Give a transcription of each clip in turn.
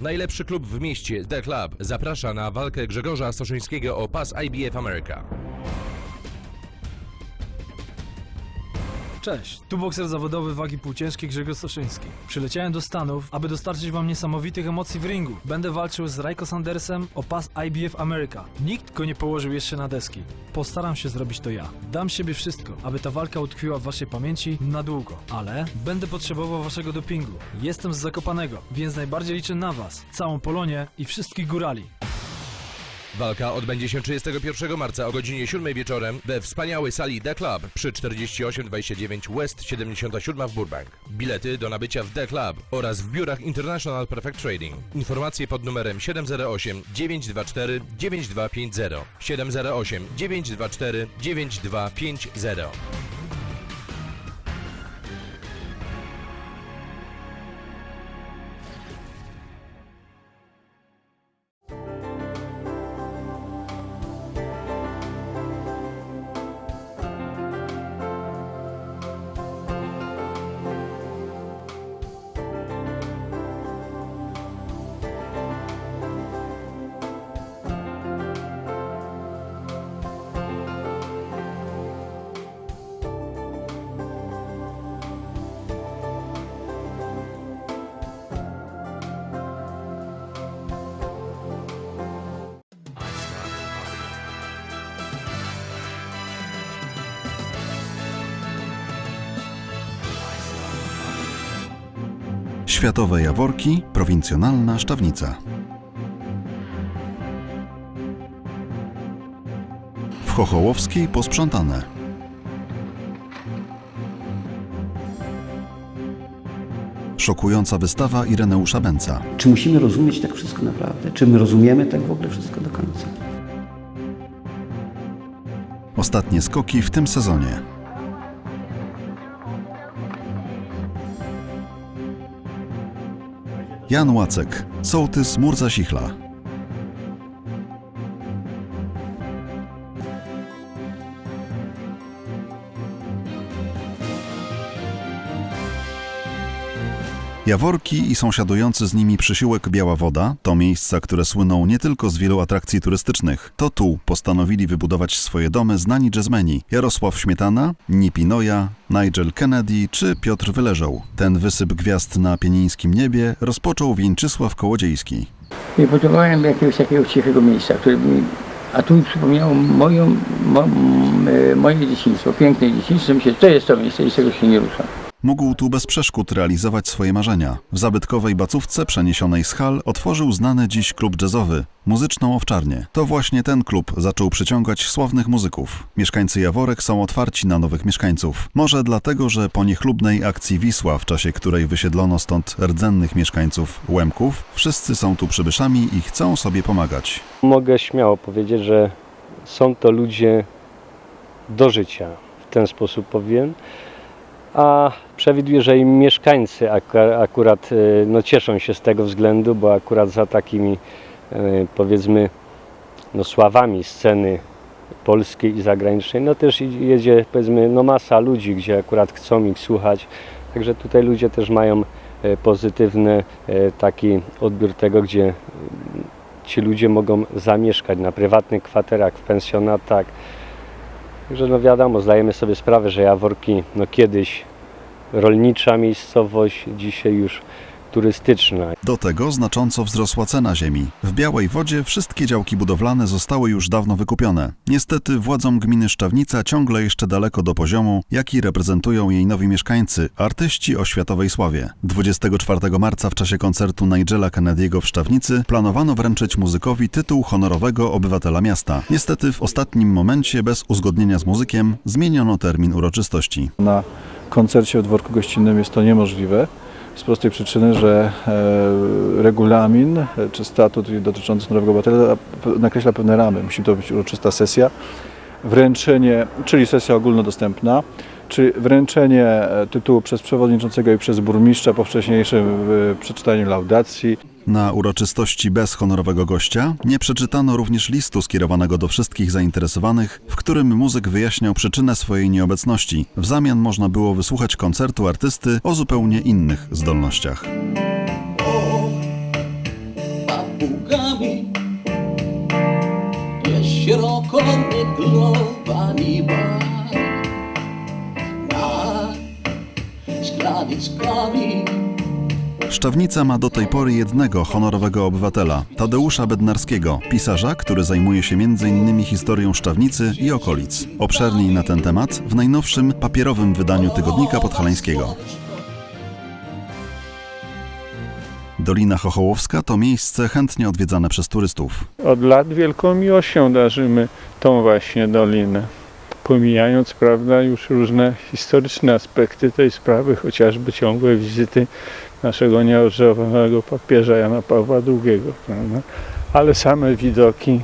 Najlepszy klub w mieście, The Club, zaprasza na walkę Grzegorza Stoszyńskiego o pas IBF America. Cześć, tu bokser zawodowy wagi półciężkiej Grzegorz Stoszyński. Przyleciałem do Stanów, aby dostarczyć wam niesamowitych emocji w ringu. Będę walczył z Rajko Sandersem o pas IBF America. Nikt go nie położył jeszcze na deski. Postaram się zrobić to ja. Dam siebie wszystko, aby ta walka utkwiła w waszej pamięci na długo. Ale będę potrzebował waszego dopingu. Jestem z Zakopanego, więc najbardziej liczę na was, całą Polonię i wszystkich górali. Walka odbędzie się 31 marca o godzinie 7 wieczorem we wspaniałej sali The Club przy 4829 West 77 w Burbank. Bilety do nabycia w The Club oraz w biurach International Perfect Trading. Informacje pod numerem 708 924 9250 708 924 9250. Światowe Jaworki, prowincjonalna Szczawnica. W Chochołowskiej posprzątane. Szokująca wystawa Ireneusza Bęca. Czy musimy rozumieć tak wszystko naprawdę? Czy my rozumiemy tak w ogóle wszystko do końca? Ostatnie skoki w tym sezonie. Jan Łacek, sołtys Murza Sichla. Jaworki i sąsiadujący z nimi przysiłek Biała Woda to miejsca, które słyną nie tylko z wielu atrakcji turystycznych. To tu postanowili wybudować swoje domy znani jazzmeni Jarosław Śmietana, Nipi Noja, Nigel Kennedy czy Piotr Wyleżał. Ten wysyp gwiazd na pienińskim niebie rozpoczął Wieńczysław Kołodziejski. I potrzebowałem jakiegoś takiego cichego miejsca, które mi, a tu mi przypomniało moją, mo, e, moje dzieciństwo, piękne dzieciństwo. Myślę, to jest to miejsce i z tego się nie rusza. Mógł tu bez przeszkód realizować swoje marzenia. W zabytkowej bacówce przeniesionej z hal otworzył znany dziś klub jazzowy, muzyczną owczarnię. To właśnie ten klub zaczął przyciągać sławnych muzyków. Mieszkańcy Jaworek są otwarci na nowych mieszkańców. Może dlatego, że po niechlubnej akcji Wisła, w czasie której wysiedlono stąd rdzennych mieszkańców Łemków, wszyscy są tu przybyszami i chcą sobie pomagać. Mogę śmiało powiedzieć, że są to ludzie do życia, w ten sposób powiem. A przewiduję, że i mieszkańcy ak- akurat e, no, cieszą się z tego względu, bo akurat za takimi e, powiedzmy no, sławami sceny polskiej i zagranicznej, no też jedzie powiedzmy no, masa ludzi, gdzie akurat chcą ich słuchać. Także tutaj ludzie też mają e, pozytywny taki odbiór tego, gdzie ci ludzie mogą zamieszkać na prywatnych kwaterach, w pensjonatach. Także no wiadomo, zdajemy sobie sprawę, że Jaworki no kiedyś rolnicza miejscowość, dzisiaj już turystyczna. Do tego znacząco wzrosła cena ziemi. W Białej Wodzie wszystkie działki budowlane zostały już dawno wykupione. Niestety władzom gminy Szczawnica ciągle jeszcze daleko do poziomu, jaki reprezentują jej nowi mieszkańcy, artyści o światowej sławie. 24 marca w czasie koncertu Nigela Kennedy'ego w Szczawnicy planowano wręczyć muzykowi tytuł honorowego obywatela miasta. Niestety w ostatnim momencie, bez uzgodnienia z muzykiem, zmieniono termin uroczystości. Na koncercie w dworku gościnnym jest to niemożliwe. Z prostej przyczyny, że e, regulamin e, czy statut dotyczący nowego obywatela nakreśla pewne ramy. Musi to być uroczysta sesja. Wręczenie, czyli sesja ogólnodostępna, czy wręczenie e, tytułu przez przewodniczącego i przez burmistrza po wcześniejszym e, przeczytaniu laudacji. Na uroczystości bez honorowego gościa nie przeczytano również listu skierowanego do wszystkich zainteresowanych, w którym muzyk wyjaśniał przyczynę swojej nieobecności. W zamian można było wysłuchać koncertu artysty o zupełnie innych zdolnościach. O, papugami, jest szeroko nie globa nieba. Szczawnica ma do tej pory jednego honorowego obywatela, Tadeusza Bednarskiego, pisarza, który zajmuje się m.in. historią Szczawnicy i okolic. Obszerniej na ten temat w najnowszym papierowym wydaniu Tygodnika Podhalańskiego. Dolina Chochołowska to miejsce chętnie odwiedzane przez turystów. Od lat wielką miłością darzymy tą właśnie dolinę. Pomijając, prawda, już różne historyczne aspekty tej sprawy, chociażby ciągłe wizyty naszego nieodżałowanego papieża Jana Pawła II, prawda? Ale same widoki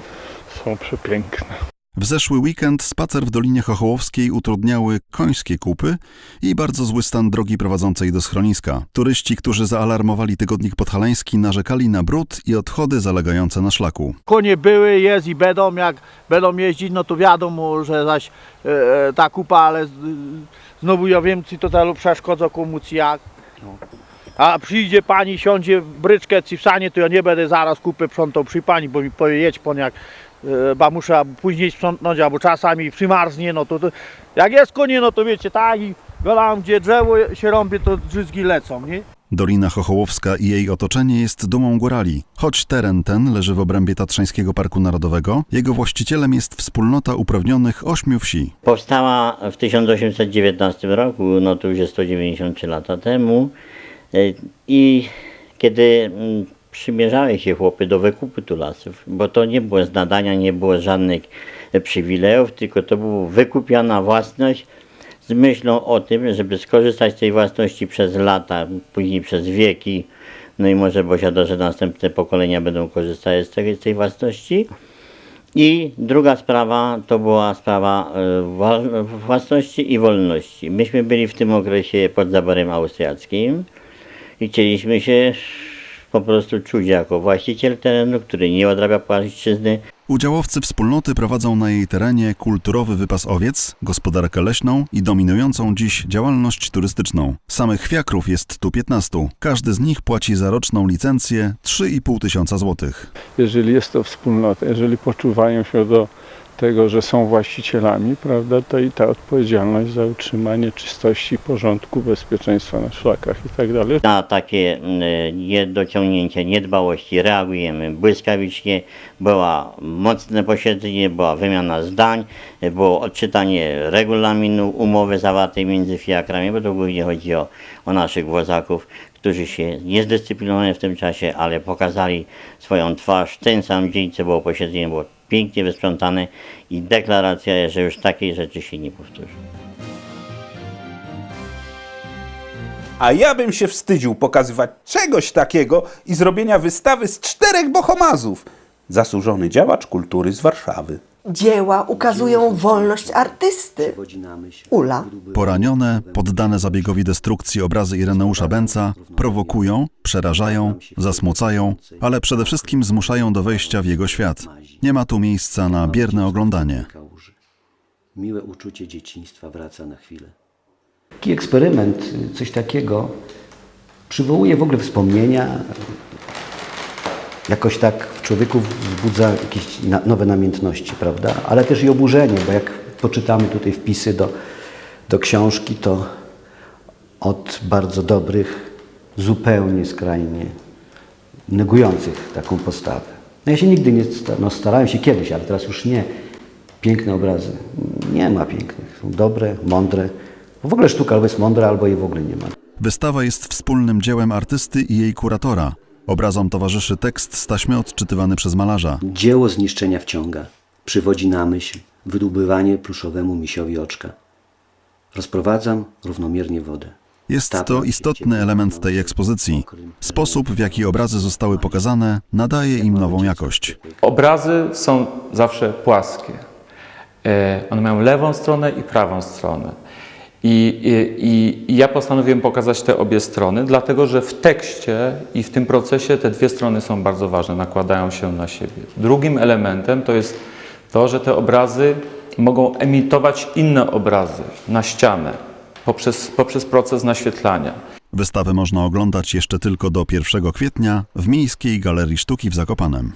są przepiękne. W zeszły weekend spacer w Dolinie Chochołowskiej utrudniały końskie kupy i bardzo zły stan drogi prowadzącej do schroniska. Turyści, którzy zaalarmowali Tygodnik Podhalański, narzekali na brud i odchody zalegające na szlaku. Konie były, jest i będą, jak będą jeździć, no to wiadomo, że zaś e, e, ta kupa, ale znowu ja wiem, czy to temu przeszkodza komuś jak. A przyjdzie pani, siądzie w bryczkę czy w to ja nie będę zaraz kupy sprzątał przy pani, bo mi powie, jedź pan jak ba muszę później sprzątnąć, albo czasami przymarznie, no to, to jak jest konie, no to wiecie, tak i golam, gdzie drzewo się rąbie, to drzyzgi lecą, nie? Dolina Chochołowska i jej otoczenie jest dumą górali. Choć teren ten leży w obrębie Tatrzańskiego Parku Narodowego, jego właścicielem jest wspólnota uprawnionych ośmiu wsi. Powstała w 1819 roku, no to już jest 193 lata temu. E, I kiedy mm, przymierzały się chłopy do wykupu tu lasów, bo to nie było z nadania, nie było żadnych e, przywilejów, tylko to była wykupiona własność z myślą o tym, żeby skorzystać z tej własności przez lata, później przez wieki, no i może posiada, że następne pokolenia będą korzystać z tej, z tej własności. I druga sprawa to była sprawa e, własności i wolności. Myśmy byli w tym okresie pod zaborem austriackim i chcieliśmy się po prostu czuć jako właściciel terenu, który nie odrabia płaszczyzny, Udziałowcy wspólnoty prowadzą na jej terenie kulturowy wypas owiec, gospodarkę leśną i dominującą dziś działalność turystyczną. Samych kwiakrów jest tu 15. Każdy z nich płaci za roczną licencję 3,5 tysiąca złotych. Jeżeli jest to wspólnota, jeżeli poczuwają się do tego, że są właścicielami, prawda, to i ta odpowiedzialność za utrzymanie czystości, porządku, bezpieczeństwa na szlakach i tak dalej. Na takie mm, niedociągnięcia, niedbałości reagujemy błyskawicznie. Była mocne posiedzenie, była wymiana zdań, było odczytanie regulaminu umowy zawartej między fiakrami, bo to głównie chodzi o, o naszych wozaków, którzy się nie zdyscyplinowali w tym czasie, ale pokazali swoją twarz. Ten sam dzień, co było posiedzenie, było pięknie wysprzątane i deklaracja, że już takiej rzeczy się nie powtórzy. A ja bym się wstydził pokazywać czegoś takiego i zrobienia wystawy z czterech bohomazów. Zasłużony działacz kultury z Warszawy. Dzieła ukazują wolność artysty. Ula. Poranione, poddane zabiegowi destrukcji obrazy Ireneusza Benca prowokują, przerażają, zasmucają, ale przede wszystkim zmuszają do wejścia w jego świat. Nie ma tu miejsca na bierne oglądanie. Miłe uczucie dzieciństwa wraca na chwilę. Taki eksperyment, coś takiego, przywołuje w ogóle wspomnienia, jakoś tak w człowieku wzbudza jakieś nowe namiętności, prawda? Ale też i oburzenie, bo jak poczytamy tutaj wpisy do, do książki, to od bardzo dobrych, zupełnie skrajnie negujących taką postawę. No ja się nigdy nie, no starałem się kiedyś, ale teraz już nie. Piękne obrazy. Nie ma pięknych. Są dobre, mądre. W ogóle sztuka albo jest mądra, albo jej w ogóle nie ma. Wystawa jest wspólnym dziełem artysty i jej kuratora. Obrazom towarzyszy tekst z taśmy odczytywany przez malarza. Dzieło zniszczenia wciąga, przywodzi na myśl wydubywanie pluszowemu misiowi oczka. Rozprowadzam równomiernie wodę. Jest to istotny element tej ekspozycji. Sposób, w jaki obrazy zostały pokazane, nadaje im nową jakość. Obrazy są zawsze płaskie. E, One mają lewą stronę i prawą stronę. I, i, I ja postanowiłem pokazać te obie strony, dlatego że w tekście i w tym procesie te dwie strony są bardzo ważne, nakładają się na siebie. Drugim elementem to jest to, że te obrazy mogą emitować inne obrazy na ścianę poprzez, poprzez proces naświetlania. Wystawę można oglądać jeszcze tylko do 1 kwietnia w Miejskiej Galerii Sztuki w Zakopanem.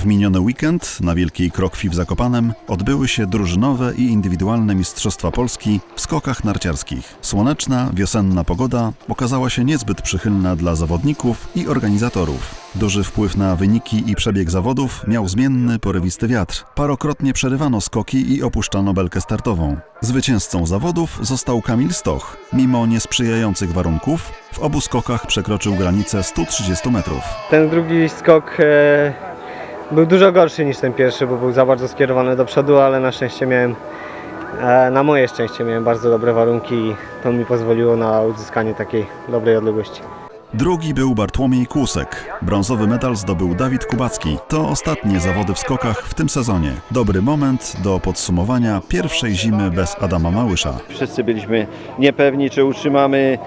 W miniony weekend na Wielkiej Krokwi w Zakopanem odbyły się drużynowe i indywidualne Mistrzostwa Polski w skokach narciarskich. Słoneczna, wiosenna pogoda okazała się niezbyt przychylna dla zawodników i organizatorów. Duży wpływ na wyniki i przebieg zawodów miał zmienny, porywisty wiatr. Parokrotnie przerywano skoki i opuszczano belkę startową. Zwycięzcą zawodów został Kamil Stoch. Mimo niesprzyjających warunków, w obu skokach przekroczył granicę 130 metrów. Ten drugi skok e, był dużo gorszy niż ten pierwszy, bo był za bardzo skierowany do przodu, ale na szczęście miałem, e, na moje szczęście miałem bardzo dobre warunki i to mi pozwoliło na uzyskanie takiej dobrej odległości. Drugi był Bartłomiej Kłusek. Brązowy medal zdobył Dawid Kubacki. To ostatnie zawody w skokach w tym sezonie. Dobry moment do podsumowania pierwszej zimy bez Adama Małysza. Wszyscy byliśmy niepewni, czy utrzymamy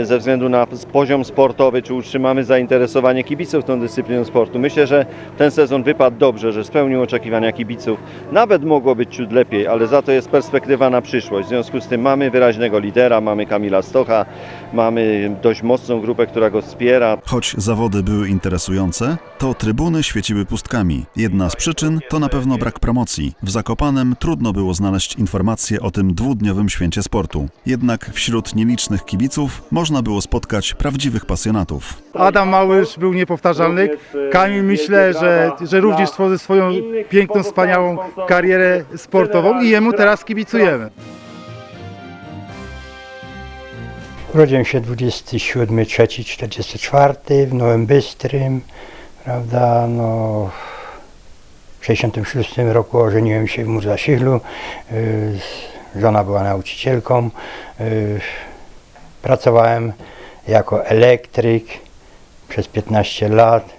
e, ze względu na poziom sportowy, czy utrzymamy zainteresowanie kibiców tą dyscypliną sportu. Myślę, że ten sezon wypadł dobrze, że spełnił oczekiwania kibiców. Nawet mogło być ciut lepiej, ale za to jest perspektywa na przyszłość. W związku z tym mamy wyraźnego lidera, mamy Kamila Stocha, mamy dość mocną grupę, która go wspiera. Choć zawody były interesujące, to trybuny świeciły pustkami. Jedna z przyczyn to na pewno brak promocji. W Zakopanem trudno było znaleźć informacje o tym dwudniowym święcie sportu. Jednak wśród nielicznych kibiców można było spotkać prawdziwych pasjonatów. Adam Małysz był niepowtarzalny. Kamil myślę, że, że również tworzy swoją piękną, wspaniałą karierę sportową i jemu teraz kibicujemy. Urodziłem się 27 3 44 w Nowym Bystrym, prawda, no w 66 roku ożeniłem się w Murzasichlu, y, żona była nauczycielką, y, pracowałem jako elektryk przez 15 lat,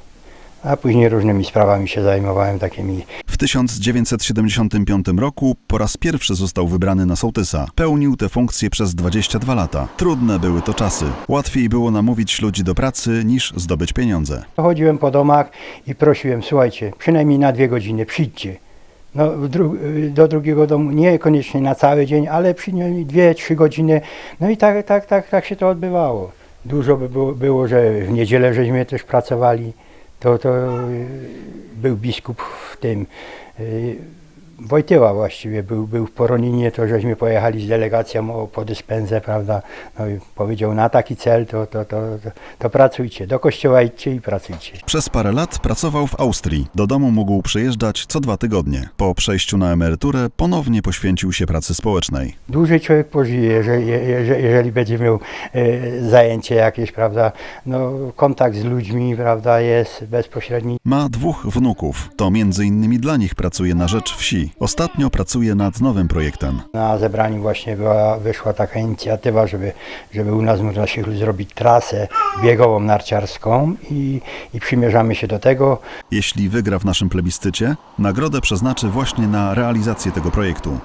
a później różnymi sprawami się zajmowałem takimi W 1975 roku po raz pierwszy został wybrany na sołtysa. Pełnił tę funkcję przez 22 lata. Trudne były to czasy. Łatwiej było namówić ludzi do pracy niż zdobyć pieniądze. Chodziłem po domach i prosiłem, słuchajcie, przynajmniej na dwie godziny przyjdźcie. No, do drugiego domu, niekoniecznie na cały dzień, ale przynajmniej dwie, trzy godziny. No i tak, tak, tak, tak się to odbywało. Dużo by było, było, że w niedzielę żeśmy też pracowali. To, to y, był biskup w tym, y, Wojtyła właściwie, był, był w Poroninie, to żeśmy pojechali z delegacją o, po dyspensę, prawda, no i powiedział na taki cel, to, to, to, to, to pracujcie, do kościoła idźcie i pracujcie. Przez parę lat pracował w Austrii. Do domu mógł przyjeżdżać co dwa tygodnie. Po przejściu na emeryturę ponownie poświęcił się pracy społecznej. Dłużej człowiek pożyje, jeżeli, jeżeli, jeżeli będzie miał e, zajęcie jakieś, prawda, no kontakt z ludźmi, prawda, jest bezpośredni. Ma dwóch wnuków. To między innymi dla nich pracuje na rzecz wsi. Ostatnio pracuje nad nowym projektem. Na zebraniu właśnie była, wyszła taka inicjatywa, żeby, żeby u nas w Murasichlu zrobić trasę biegową narciarską i, i przymierzamy się do tego. Jeśli wygra w naszym plebiscycie, nagrodę przeznaczy właśnie na realizację tego projektu.